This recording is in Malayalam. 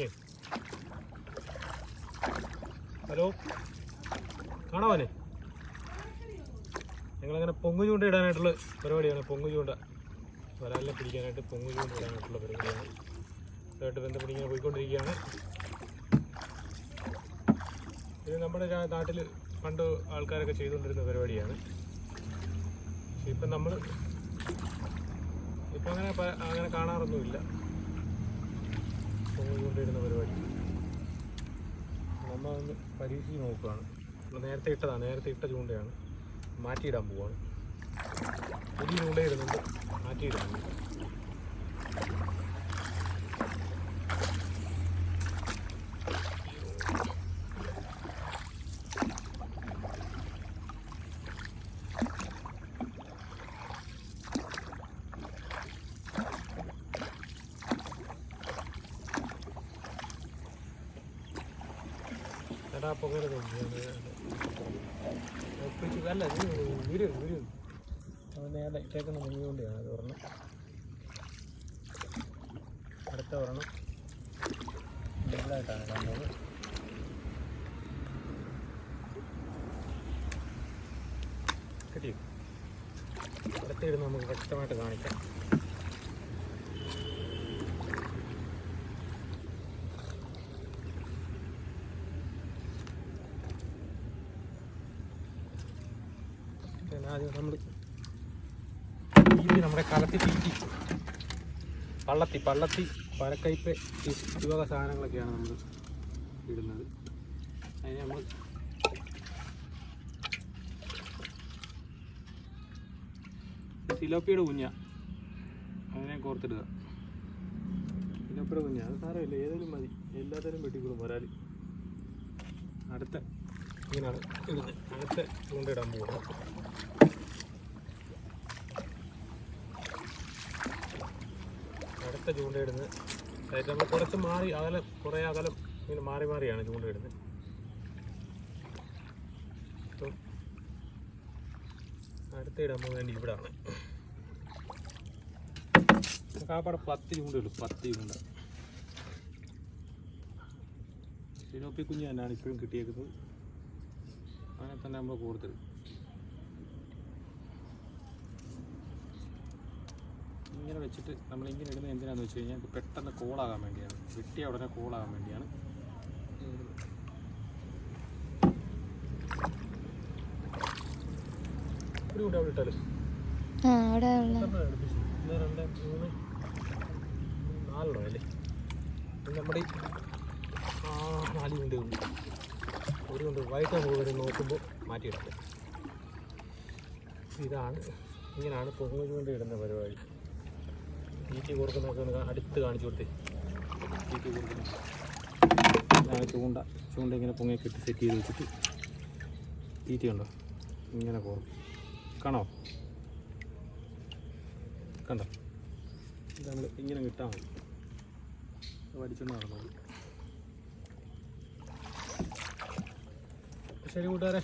പറഞ്ഞേ ഹലോ? കാണാവനെ ഞങ്ങളങ്ങനെ പൊങ്ങു ചൂണ്ട ഇടാനായിട്ടുള്ള പരിപാടിയാണ്. പൊങ്ങു ചൂണ്ട. വരാലിനെ പിടിക്കാനായിട്ട് പൊങ്ങു ചൂണ്ട ഇടാനായിട്ടുള്ള പരിപാടിയാണ്. ഇതായിട്ട് ബന്ധപ്പെട്ട് ഇങ്ങനെ പോയിക്കൊണ്ടിരിക്കുകയാണ്. ഇത് നമ്മുടെ നാട്ടിൽ പണ്ട് ആൾക്കാരൊക്കെ ചെയ്തുകൊണ്ടിരുന്ന പരിപാടിയാണ്. പക്ഷെ ഇപ്പം നമ്മൾ ഇപ്പം അങ്ങനെ അങ്ങനെ കാണാറൊന്നുമില്ല. പൊങ്ങു ചൂണ്ടയിടുന്ന പരിപാടി. നമ്മൾ ഒന്ന് പരീക്ഷിച്ച് നോക്കുകയാണ് നമ്മൾ നേരത്തെ ഇട്ടതാണ് നേരത്തെ ഇട്ട ചൂണ്ടയാണ്. മാറ്റിയിടാൻ പോവാണ്. പുതിയ ചൂണ്ടയിടുന്നുണ്ട് മാറ്റിയിടാൻ എടാ പൊങ്ങല അല്ല വീര് വീര് അത് നേരെ ഇട്ടേക്കുന്ന മുങ്ങിക്കൊണ്ടാണ് അത് ഒരെണ്ണം അടുത്ത ഒരെണ്ണം നല്ലതായിട്ടാണ് കാണുന്നത് കിട്ടിയോ അടുത്ത ഇടുന്ന നമുക്ക് വ്യക്തമായിട്ട് കാണിക്കാം. പിന്നെ ആദ്യം നമ്മൾ തീറ്റി നമ്മുടെ കലത്തി തീറ്റി. പള്ളത്തി പള്ളത്തി പരക്കയ്പ് ഈ ഈ വക സാധനങ്ങളൊക്കെയാണ് നമ്മൾ ഇടുന്നത്. അതിന് നമ്മൾ സിലോപ്പിയുടെ കുഞ്ഞ. അതിനെ കോർത്തിടുക. സിലോപ്പിയുടെ കുഞ്ഞ. അത് സാരമില്ല. ഏതെങ്കിലും മതി. എല്ലാത്തരം വെട്ടിക്കൊള്ളും വരാൽ അടുത്ത ഇങ്ങനെയാണ് അടുത്ത ചൂണ്ടയിടാൻ പോകുന്നത് അടുത്ത ചൂണ്ടയിടുന്നത്. അതായത് നമ്മൾ കുറച്ച് മാറി അകലം കുറേ അകലം ഇങ്ങനെ മാറി മാറിയാണ് ചൂണ്ടയിടുന്നത്. അപ്പം അടുത്ത ഇടാൻ പോകുന്നത് ഇവിടാണ്. കാപ്പാടെ പത്ത് ചൂണ്ടയുള്ളൂ പത്ത് ചൂണ്ട. സിലോപ്പി കുഞ്ഞ് തന്നെയാണ് ഇപ്പോഴും കിട്ടിയേക്കുന്നത്. അങ്ങനെ തന്നെ നമ്മൾ കൂടുതൽ ഇങ്ങനെ വെച്ചിട്ട് നമ്മൾ ഇങ്ങനെ ഇടുന്നത് എന്തിനാന്ന് വെച്ച് കഴിഞ്ഞാൽ പെട്ടെന്ന് കോളാകാൻ വേണ്ടിയാണ്. വെട്ടിയ ഉടനെ കോളാകാൻ വേണ്ടിയാണ്. നമ്മുടെ ആ നാല് കൊണ്ട് ഉണ്ട്. ഒരു കൊണ്ട് വൈകിട്ട് നമുക്ക് വരെ നോക്കുമ്പോൾ മാറ്റിയിടാം ഇതാണ് ഇങ്ങനെയാണ് പൊങ്ങുകൊണ്ട് ഇടുന്ന പരിപാടി. തീറ്റി കൊടുക്കുന്നൊക്കെ ഒന്ന് അടുത്ത് കാണിച്ചു കൊടുത്തേ. തീറ്റി കൊടുക്കുന്നു ചൂണ്ട. ചൂണ്ട ഇങ്ങനെ പൊങ്ങി കെട്ടി സെറ്റ് ചെയ്ത് വെച്ചിട്ട് തീറ്റി ഉണ്ടോ ഇങ്ങനെ കോറും കാണോ? കണ്ടോ? ഇത് നമ്മൾ ഇങ്ങനെ കിട്ടാൻ മതി. പഠിച്ചോണ്ട് നടന്നത് ശരി കൂട്ടുകാരെ.